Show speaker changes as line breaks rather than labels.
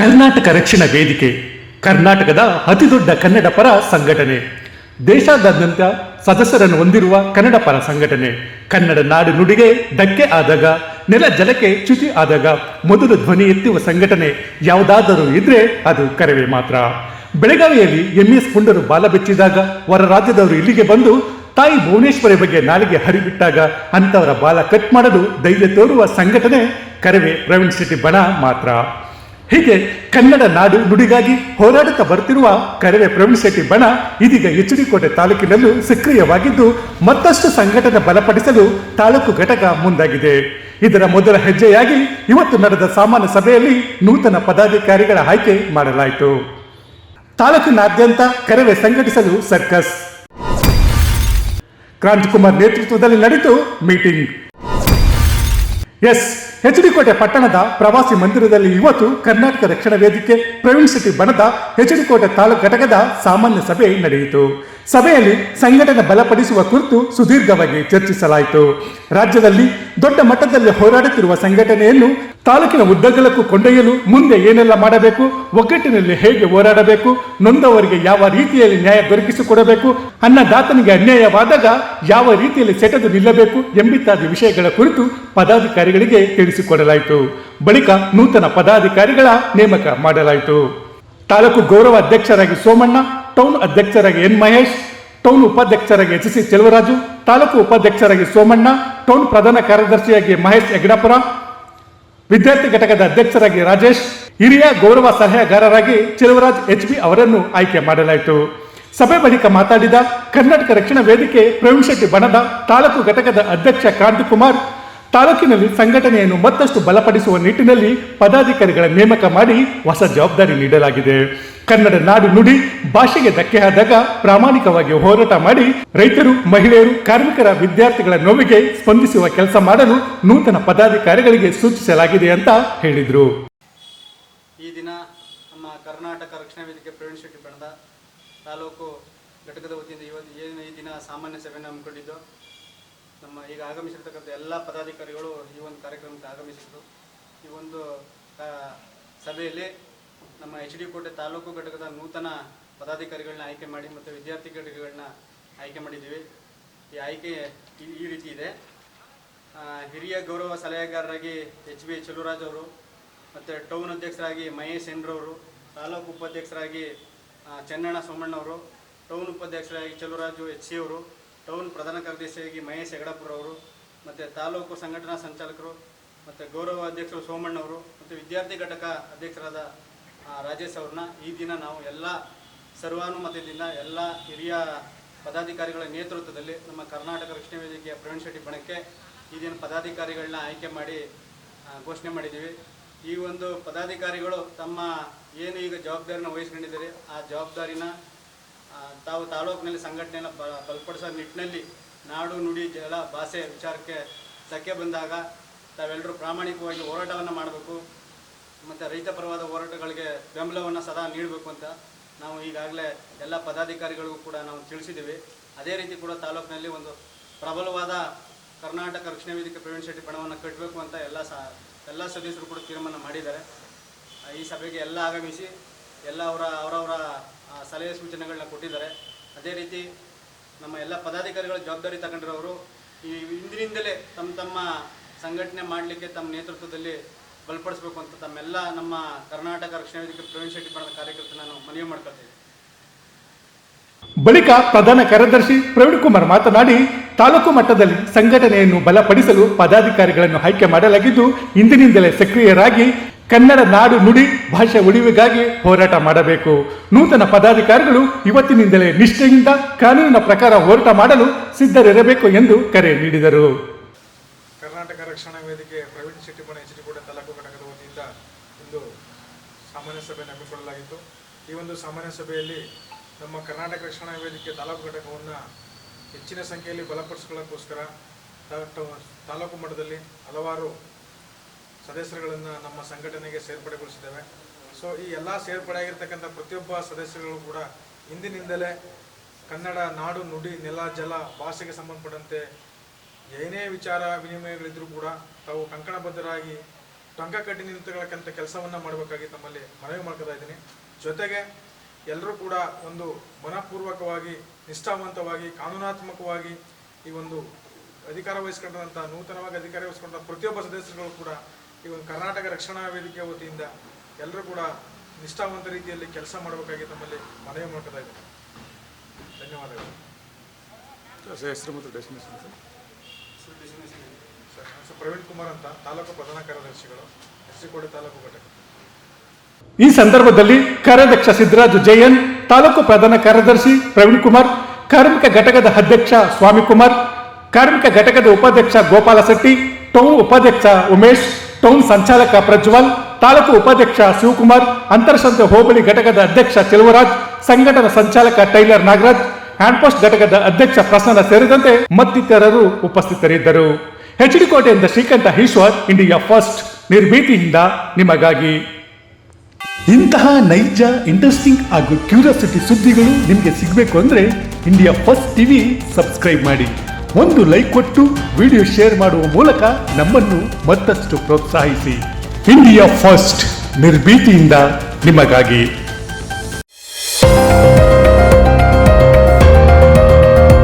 ಕರ್ನಾಟಕ ರಕ್ಷಣಾ ವೇದಿಕೆ, ಕರ್ನಾಟಕದ ಅತಿದೊಡ್ಡ ಕನ್ನಡ ಪರ ಸಂಘಟನೆ. ದೇಶಾದ್ಯಂತ ಸದಸ್ಯರನ್ನು ಹೊಂದಿರುವ ಕನ್ನಡ ಪರ ಸಂಘಟನೆ. ಕನ್ನಡ ನಾಡು ನುಡಿಗೆ ಧಕ್ಕೆ ಆದಾಗ, ನೆಲ ಜಲಕ್ಕೆ ಚ್ಯುತಿ ಆದಾಗ ಮೊದಲು ಧ್ವನಿ ಎತ್ತುವ ಸಂಘಟನೆ ಯಾವುದಾದರೂ ಇದ್ರೆ ಅದು ಕರವೇ ಮಾತ್ರ. ಬೆಳಗಾವಿಯಲ್ಲಿ ಎಂಎಸ್ ಪುಂಡರು ಬಾಲ ಬೆಚ್ಚಿದಾಗ ಹೊರ ರಾಜ್ಯದವರು ಇಲ್ಲಿಗೆ ಬಂದು ತಾಯಿ ಭುವನೇಶ್ವರಿ ಬಗ್ಗೆ ನಾಲಿಗೆ ಹರಿಬಿಟ್ಟಾಗ ಅಂತವರ ಬಾಲ ಕಟ್ ಮಾಡಲು ಧೈರ್ಯ ತೋರುವ ಸಂಘಟನೆ ಕರವೇ ಪ್ರವೀಣ್ ಶೆಟ್ಟಿ ಬಣ ಮಾತ್ರ. ಹೀಗೆ ಕನ್ನಡ ನಾಡು ನುಡಿಗಾಗಿ ಹೋರಾಡುತ್ತಾ ಬರ್ತಿರುವ ಕರವೇ ಪ್ರವೀಣ್ ಶೆಟ್ಟಿ ಬಣ ಇದೀಗ ಎಚ್ ತಾಲೂಕಿನಲ್ಲೂ ಸಕ್ರಿಯವಾಗಿದ್ದು ಮತ್ತಷ್ಟು ಸಂಘಟನೆ ಬಲಪಡಿಸಲು ತಾಲೂಕು ಘಟಕ ಮುಂದಾಗಿದೆ. ಇದರ ಮೊದಲ ಹೆಜ್ಜೆಯಾಗಿ ಇವತ್ತು ನಡೆದ ಸಾಮಾನ್ಯ ಸಭೆಯಲ್ಲಿ ನೂತನ ಪದಾಧಿಕಾರಿಗಳ ಆಯ್ಕೆ ಮಾಡಲಾಯಿತು. ತಾಲೂಕಿನಾದ್ಯಂತ ಕರವೇ ಸಂಘಟಿಸಲು ಸರ್ಕಸ್. ಕ್ರಾಂತಿಕುಮಾರ್ ನೇತೃತ್ವದಲ್ಲಿ ನಡೆಯಿತು ಮೀಟಿಂಗ್. ಎಸ್ ಎಚ್ ಕೋಟೆ ಪಟ್ಟಣದ ಪ್ರವಾಸಿ ಮಂದಿರದಲ್ಲಿ ಇವತ್ತು ಕರ್ನಾಟಕ ರಕ್ಷಣಾ ವೇದಿಕೆ ಪ್ರವೀಣ್ ಸಿಟಿ ಬಣದ ಎಚ್ ಡಿ ಕೋಟೆ ತಾಲೂಕು ಘಟಕದ ಸಾಮಾನ್ಯ ಸಭೆ ನಡೆಯಿತು. ಸಭೆಯಲ್ಲಿ ಸಂಘಟನೆ ಬಲಪಡಿಸುವ ಕುರಿತು ಸುದೀರ್ಘವಾಗಿ ಚರ್ಚಿಸಲಾಯಿತು. ರಾಜ್ಯದಲ್ಲಿ ದೊಡ್ಡ ಮಟ್ಟದಲ್ಲಿ ಹೋರಾಡುತ್ತಿರುವ ಸಂಘಟನೆಯನ್ನು ತಾಲೂಕಿನ ಉದ್ದಗಲಕ್ಕೂ ಕೊಂಡೊಯ್ಯಲು ಮುಂದೆ ಏನೆಲ್ಲ ಮಾಡಬೇಕು, ಒಗ್ಗಟ್ಟಿನಲ್ಲಿ ಹೇಗೆ ಹೋರಾಡಬೇಕು, ನೊಂದವರಿಗೆ ಯಾವ ರೀತಿಯಲ್ಲಿ ನ್ಯಾಯ ದೊರಕಿಸಿಕೊಡಬೇಕು ಅನ್ನದಾತನಿಗೆ ಅನ್ಯಾಯವಾದಾಗ ಯಾವ ರೀತಿಯಲ್ಲಿ ಸೆಟೆದು ನಿಲ್ಲಬೇಕು ಎಂಬಿತ್ಯಾದಿ ವಿಷಯಗಳ ಕುರಿತು ಪದಾಧಿಕಾರಿಗಳಿಗೆ ತಿಳಿಸಿಕೊಡಲಾಯಿತು. ಬಳಿಕ ನೂತನ ಪದಾಧಿಕಾರಿಗಳ ನೇಮಕ ಮಾಡಲಾಯಿತು. ತಾಲೂಕು ಗೌರವ ಅಧ್ಯಕ್ಷರಾಗಿ ಸೋಮಣ್ಣ ಟೌನ್ ಅಧ್ಯಕ್ಷರಾಗಿ ಎನ್ ಮಹೇಶ್, ಟೌನ್ ಉಪಾಧ್ಯಕ್ಷರಾಗಿ ಎಚ್ ಸಿ ಚೆಲುವರಾಜು, ತಾಲೂಕು ಉಪಾಧ್ಯಕ್ಷರಾಗಿ ಸೋಮಣ್ಣ, ಟೌನ್ ಪ್ರಧಾನ ಕಾರ್ಯದರ್ಶಿಯಾಗಿ ಮಹೇಶ್ ಯಗಡಾಪುರ ವಿದ್ಯಾರ್ಥಿ ಘಟಕದ ಅಧ್ಯಕ್ಷರಾಗಿ ರಾಜೇಶ್, ಹಿರಿಯ ಗೌರವ ಸಲಹೆಗಾರರಾಗಿ ಚೆಲುವರಾಜ್ ಎಚ್ ಬಿ ಅವರನ್ನು ಆಯ್ಕೆ ಮಾಡಲಾಯಿತು. ಸಭೆ ಬಳಿಕ ಮಾತಾಡಿದ ಕರ್ನಾಟಕ ರಕ್ಷಣಾ ವೇದಿಕೆ ಪ್ರವೀಣ್ ಬಣದ ತಾಲೂಕು ಘಟಕದ ಅಧ್ಯಕ್ಷ ಕ್ರಾಂತಿಕುಮಾರ್ ತಾಲೂಕಿನಲ್ಲಿ ಸಂಘಟನೆಯನ್ನು ಮತ್ತಷ್ಟು ಬಲಪಡಿಸುವ ನಿಟ್ಟಿನಲ್ಲಿ ಪದಾಧಿಕಾರಿಗಳ ನೇಮಕ ಮಾಡಿ ಹೊಸ ಜವಾಬ್ದಾರಿ ನೀಡಲಾಗಿದೆ. ಕನ್ನಡ ನಾಡು ನುಡಿ, ಭಾಷೆಗೆ ಧಕ್ಕೆ ಆದಾಗ ಪ್ರಾಮಾಣಿಕವಾಗಿ ಹೋರಾಟ ಮಾಡಿ ರೈತರು, ಮಹಿಳೆಯರು, ಕಾರ್ಮಿಕರ ವಿದ್ಯಾರ್ಥಿಗಳ ನೋವಿಗೆ ಸ್ಪಂದಿಸುವ ಕೆಲಸ ಮಾಡಲು ನೂತನ ಪದಾಧಿಕಾರಿಗಳಿಗೆ ಸೂಚಿಸಲಾಗಿದೆ ಅಂತ ಹೇಳಿದರು.
ಈ ದಿನ ನಮ್ಮ ಕರ್ನಾಟಕ ರಕ್ಷಣಾ ವೇದಿಕೆ ಪ್ರವೀಣ್ ಶೆಟ್ಟಿ ಬಣದ ತಾಲೂಕು ಘಟಕದ ವತಿಯಿಂದ ಇವತ್ತು ಏನು ಈ ದಿನ ಸಾಮಾನ್ಯ ಸಭೆಯನ್ನು ಹಮ್ಮಿಕೊಂಡಿದ್ದು. ನಮ್ಮ ಈಗ ಆಗಮಿಸಿರ್ತಕ್ಕಂಥ ಎಲ್ಲ ಪದಾಧಿಕಾರಿಗಳು ಈ ಒಂದು ಕಾರ್ಯಕ್ರಮಕ್ಕೆ ಆಗಮಿಸಿದ್ರು. ಈ ಒಂದು ಸಭೆಯಲ್ಲಿ ನಮ್ಮ ಎಚ್ ಡಿ ಕೋಟೆ ತಾಲೂಕು ಘಟಕದ ನೂತನ ಪದಾಧಿಕಾರಿಗಳನ್ನ ಆಯ್ಕೆ ಮಾಡಿ ಮತ್ತು ವಿದ್ಯಾರ್ಥಿ ಘಟಕಗಳನ್ನ ಆಯ್ಕೆ ಮಾಡಿದ್ದೀವಿ. ಈ ಆಯ್ಕೆ ಈ- ರೀತಿ ಇದೆ. ಹಿರಿಯ ಗೌರವ ಸಲಹೆಗಾರರಾಗಿ ಎಚ್ ಬಿ ಚೆಲುವರಾಜ್ ಅವರು, ಮತ್ತು ಟೌನ್ ಅಧ್ಯಕ್ಷರಾಗಿ ಮಹೇಶ್ ಎನ್ರವರು ತಾಲೂಕು ಉಪಾಧ್ಯಕ್ಷರಾಗಿ ಚನ್ನಣ್ಣ ಸೋಮಣ್ಣವರು ಟೌನ್ ಉಪಾಧ್ಯಕ್ಷರಾಗಿ ಚೆಲುವರಾಜು ಎಚ್ ಸಿ ಅವರು, ಟೌನ್ ಪ್ರಧಾನ ಕಾರ್ಯದರ್ಶಿಯಾಗಿ ಮಹೇಶ್ ಅವರು, ಮತ್ತು ತಾಲೂಕು ಸಂಘಟನಾ ಸಂಚಾಲಕರು, ಮತ್ತು ಗೌರವ ಅಧ್ಯಕ್ಷರು ಸೋಮಣ್ಣವರು ಮತ್ತು ವಿದ್ಯಾರ್ಥಿ ಘಟಕ ಅಧ್ಯಕ್ಷರಾದ ರಾಜೇಶ್ ಅವ್ರನ್ನ ಈ ದಿನ ನಾವು ಎಲ್ಲ ಸರ್ವಾನುಮತದಿಂದ ಎಲ್ಲ ಹಿರಿಯ ಪದಾಧಿಕಾರಿಗಳ ನೇತೃತ್ವದಲ್ಲಿ ನಮ್ಮ ಕರ್ನಾಟಕ ರಕ್ಷಣಾ ವೇದಿಕೆಯ ಪ್ರವೀಣ್ ಶೆಟ್ಟಿ ಬಣಕ್ಕೆ ಈ ದಿನ ಪದಾಧಿಕಾರಿಗಳನ್ನ ಆಯ್ಕೆ ಮಾಡಿ ಘೋಷಣೆ ಮಾಡಿದ್ದೀವಿ. ಈ ಒಂದು ಪದಾಧಿಕಾರಿಗಳು ತಮ್ಮ ಏನು ಈಗ ಜವಾಬ್ದಾರಿನ ವಹಿಸ್ಕೊಂಡಿದ್ದಾರೆ, ಆ ಜವಾಬ್ದಾರಿನ ತಾವು ತಾಲೂಕಿನಲ್ಲಿ ಸಂಘಟನೆಯನ್ನು ಬ, ಬಲಪಡಿಸೋ ನಿಟ್ಟಿನಲ್ಲಿ ನಾಡು, ನುಡಿ, ಜಲ, ಭಾಷೆ ವಿಚಾರಕ್ಕೆ ಧಕ್ಕೆ ಬಂದಾಗ ತಾವೆಲ್ಲರೂ ಪ್ರಾಮಾಣಿಕವಾಗಿ ಹೋರಾಟವನ್ನು ಮಾಡಬೇಕು. ಮತ್ತು ರೈತ ಪರವಾದ ಹೋರಾಟಗಳಿಗೆ ಬೆಂಬಲವನ್ನು ಸದಾ ನೀಡಬೇಕು ಅಂತ ನಾವು ಈಗಾಗಲೇ ಎಲ್ಲ ಪದಾಧಿಕಾರಿಗಳಿಗೂ ಕೂಡ ನಾವು ತಿಳಿಸಿದ್ದೀವಿ. ಅದೇ ರೀತಿ ಕೂಡ ತಾಲೂಕಿನಲ್ಲಿ ಒಂದು ಪ್ರಬಲವಾದ ಕರ್ನಾಟಕ ರಕ್ಷಣಾ ವೇದಿಕೆ ಪ್ರವೀಣ್ ಶೆಟ್ಟಿ ಬಣವನ್ನು ಕಟ್ಟಬೇಕು ಅಂತ ಎಲ್ಲ ಎಲ್ಲ ಸದಸ್ಯರು ಕೂಡ ತೀರ್ಮಾನ ಮಾಡಿದ್ದಾರೆ. ಈ ಸಭೆಗೆ ಎಲ್ಲ ಆಗಮಿಸಿ ಎಲ್ಲ ಅವರ, ಅವರವರ ಸಲಹೆ ಸೂಚನೆಗಳನ್ನ ಕೊಟ್ಟಿದ್ದಾರೆ. ಅದೇ ರೀತಿ ನಮ್ಮ ಎಲ್ಲ ಪದಾಧಿಕಾರಿಗಳ ಜವಾಬ್ದಾರಿ ತಗೊಂಡಿರೋರು ಈ ಹಿಂದಿನಿಂದಲೇ ತಮ್ಮ ತಮ್ಮ ಸಂಘಟನೆ ಮಾಡಲಿಕ್ಕೆ ತಮ್ಮ ನೇತೃತ್ವದಲ್ಲಿ ಬಲಪಡಿಸಬೇಕು ಅಂತ ತಮ್ಮೆಲ್ಲ ನಮ್ಮ ಕರ್ನಾಟಕ ರಕ್ಷಣಾ ವೇದಿಕೆ ಪ್ರವೀಣ್ ಶೆಟ್ಟಿ ಬಣದ ಕಾರ್ಯಕರ್ತರು ನಾನು ಮನವಿ ಮಾಡ್ಕೊಳ್ತೇನೆ
ಬಳಿಕ ಪ್ರಧಾನ ಕಾರ್ಯದರ್ಶಿ ಪ್ರವೀಣ್ ಕುಮಾರ್ ಮಾತನಾಡಿ, ತಾಲೂಕು ಮಟ್ಟದಲ್ಲಿ ಸಂಘಟನೆಯನ್ನು ಬಲಪಡಿಸಲು ಪದಾಧಿಕಾರಿಗಳನ್ನು ಆಯ್ಕೆ ಮಾಡಲಾಗಿದ್ದು, ಇಂದಿನಿಂದಲೇ ಸಕ್ರಿಯರಾಗಿ ಕನ್ನಡ ನಾಡು ನುಡಿ ಭಾಷೆ ಉಳಿವಿಗಾಗಿ ಹೋರಾಟ ಮಾಡಬೇಕು. ನೂತನ ಪದಾಧಿಕಾರಿಗಳು ಇವತ್ತಿನಿಂದಲೇ ನಿಷ್ಠೆಯಿಂದ ಕಾನೂನಿನ ಪ್ರಕಾರ ಹೋರಾಟ ಮಾಡಲು ಸಿದ್ಧರಿರಬೇಕು ಎಂದು ಕರೆ ನೀಡಿದರು.
ಕರ್ನಾಟಕ ರಕ್ಷಣಾ ವೇದಿಕೆ, ಪ್ರವೀಣ್ ಶೆಟ್ಟಿಬಣ ಎಚ್ ಡಿ ಕೋಟೆ ತಾಲೂಕು ಘಟಕದ ವತಿಯಿಂದ ಇಂದು ಸಾಮಾನ್ಯ ಸಭೆ ಹಮ್ಮಿಕೊಳ್ಳಲಾಗಿತ್ತು ಈ ಒಂದು ಸಾಮಾನ್ಯ ಸಭೆಯಲ್ಲಿ ನಮ್ಮ ಕರ್ನಾಟಕ ರಕ್ಷಣಾ ವೇದಿಕೆ ತಾಲೂಕು ಘಟಕವನ್ನು ಹೆಚ್ಚಿನ ಸಂಖ್ಯೆಯಲ್ಲಿ ಬಲಪಡಿಸ್ಕೊಳ್ಳೋಕ್ಕೋಸ್ಕರ ತಾಲೂಕು ಮಟ್ಟದಲ್ಲಿ ಹಲವಾರು ಸದಸ್ಯರುಗಳನ್ನು ನಮ್ಮ ಸಂಘಟನೆಗೆ ಸೇರ್ಪಡೆಗೊಳಿಸಿದ್ದೇವೆ. ಸೊ, ಈ ಎಲ್ಲ ಸೇರ್ಪಡೆಯಾಗಿರ್ತಕ್ಕಂಥ ಪ್ರತಿಯೊಬ್ಬ ಸದಸ್ಯರುಗಳು ಕೂಡ ಇಂದಿನಿಂದಲೇ ಕನ್ನಡ ನಾಡು ನುಡಿ ನೆಲ ಜಲ ಭಾಷೆಗೆ ಸಂಬಂಧಪಟ್ಟಂತೆ ಏನೇ ವಿಚಾರ ವಿನಿಮಯಗಳಿದ್ರೂ ಕೂಡ ತಾವು ಕಂಕಣಬದ್ಧರಾಗಿ ಟೊಂಕ ಕಟ್ಟಿ ನಿಂತಕಂತ ಕೆಲಸವನ್ನ ಮಾಡಬೇಕಾಗಿ ತಮ್ಮಲ್ಲಿ ಮನವಿ ಮಾಡ್ಕೊತಾ ಇದ್ದೀನಿ. ಜೊತೆಗೆ ಎಲ್ಲರೂ ಕೂಡ ಒಂದು ಮನಪೂರ್ವಕವಾಗಿ, ನಿಷ್ಠಾವಂತವಾಗಿ, ಕಾನೂನಾತ್ಮಕವಾಗಿ ಈ ಒಂದು ಅಧಿಕಾರ ವಹಿಸ್ಕೊಂಡಂಥ ನೂತನವಾಗಿ ಅಧಿಕಾರ ವಹಿಸಿಕೊಂಡ ಪ್ರತಿಯೊಬ್ಬ ಸದಸ್ಯರುಗಳು ಕೂಡ ಈ ಒಂದು ಕರ್ನಾಟಕ ರಕ್ಷಣಾ ವೇದಿಕೆ ವತಿಯಿಂದ ಎಲ್ಲರೂ ಕೂಡ ನಿಷ್ಠಾವಂತ ರೀತಿಯಲ್ಲಿ ಕೆಲಸ ಮಾಡಬೇಕಾಗಿ ತಮ್ಮಲ್ಲಿ ಮನವಿ ಮಾಡ್ಕೊತಾ ಇದ್ದೀನಿ. ಧನ್ಯವಾದಗಳು.
ಹೆಸರು ಮತ್ತು ಡೆಸ್ಟಿನೇಷನ್
ಸರ್.
ಈ ಸಂದರ್ಭದಲ್ಲಿ ಕಾರ್ಯಾಧ್ಯಕ್ಷ ಸಿದ್ದರಾಜು ಜಯನ್, ತಾಲೂಕು ಪ್ರಧಾನ ಕಾರ್ಯದರ್ಶಿ ಪ್ರವೀಣ್ ಕುಮಾರ್, ಕಾರ್ಮಿಕ ಘಟಕದ ಅಧ್ಯಕ್ಷ ಸ್ವಾಮಿ ಕುಮಾರ್, ಕಾರ್ಮಿಕ ಘಟಕದ ಉಪಾಧ್ಯಕ್ಷ ಗೋಪಾಲ ಶೆಟ್ಟಿ, ಟೌನ್ ಉಪಾಧ್ಯಕ್ಷ ಉಮೇಶ್, ಟೌನ್ ಸಂಚಾಲಕ ಪ್ರಜ್ವಲ್, ತಾಲೂಕು ಉಪಾಧ್ಯಕ್ಷ ಶಿವಕುಮಾರ್, ಅಂತರಸಂತೆ ಹೋಬಳಿ ಘಟಕದ ಅಧ್ಯಕ್ಷ ಚೆಲುವರಾಜ್ ಸಂಘಟನಾ ಸಂಚಾಲಕ ಟೈಲರ್ ನಾಗರಾಜ್ ಹ್ಯಾಂಡ್ಪೋಸ್ಟ್ ಘಟಕದ ಅಧ್ಯಕ್ಷ ಪ್ರಸನ್ನ ಸೇರಿದಂತೆ ಮತ್ತಿತರರು ಉಪಸ್ಥಿತರಿದ್ದರು. ಎಚ್ ಡಿ ಕೋಟೆಯಿಂದ ಶ್ರೀಕಂಠ ಈಶ್ವರ್ ಇಂಡಿಯಾ ಫಸ್ಟ್ ನಿರ್ಭೀತಿಯಿಂದ ನಿಮಗಾಗಿ. ಇಂತಹ ನೈಜ ಇಂಟ್ರೆಸ್ಟಿಂಗ್ ಹಾಗೂ ಕ್ಯೂರಿಯಾಸಿಟಿ ಸುದ್ದಿಗಳು ನಿಮಗೆ ಸಿಗಬೇಕು ಅಂದರೆ ಇಂಡಿಯಾ ಫಸ್ಟ್ ಟಿವಿ ಸಬ್ಸ್ಕ್ರೈಬ್ ಮಾಡಿ. ಒಂದು ಲೈಕ್ ಕೊಟ್ಟು ವಿಡಿಯೋ ಶೇರ್ ಮಾಡುವ ಮೂಲಕ ನಮ್ಮನ್ನು ಮತ್ತಷ್ಟು ಪ್ರೋತ್ಸಾಹಿಸಿ. ಇಂಡಿಯಾ ಫಸ್ಟ್ ನಿರ್ಭೀತಿಯಿಂದ ನಿಮಗಾಗಿ.